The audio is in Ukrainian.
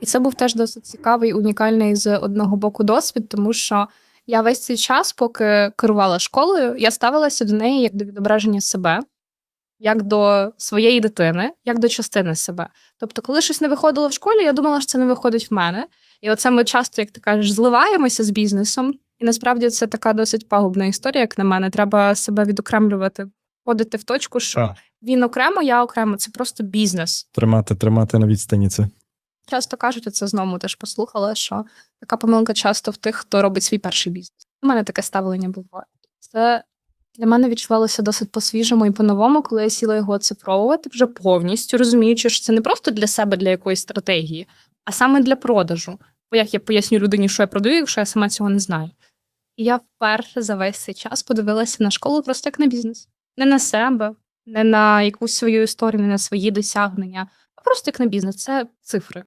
І це був теж досить цікавий, унікальний з одного боку досвід, тому що я весь цей час, поки керувала школою, я ставилася до неї як до відображення себе, як до своєї дитини, як до частини себе. Тобто, коли щось не виходило в школі, я думала, що це не виходить в мене. І оце ми часто, як ти кажеш, зливаємося з бізнесом. І насправді це така досить пагубна історія, як на мене. Треба себе відокремлювати, входити в точку, що Так. він окремо, я окремо. Це просто бізнес. Тримати, тримати на відстані це. Часто кажуть, це знову теж послухала, що така помилка часто в тих, хто робить свій перший бізнес. У мене таке ставлення було. Це для мене відчувалося досить по-свіжому і по-новому, коли я сіла його оцифровувати вже повністю, розуміючи, що це не просто для себе, для якоїсь стратегії, а саме для продажу. Бо як я поясню людині, що я продаю, якщо я сама цього не знаю. І я вперше за весь цей час подивилася на школу просто як на бізнес. Не на себе, не на якусь свою історію, не на свої досягнення, а просто як на бізнес. Це цифри.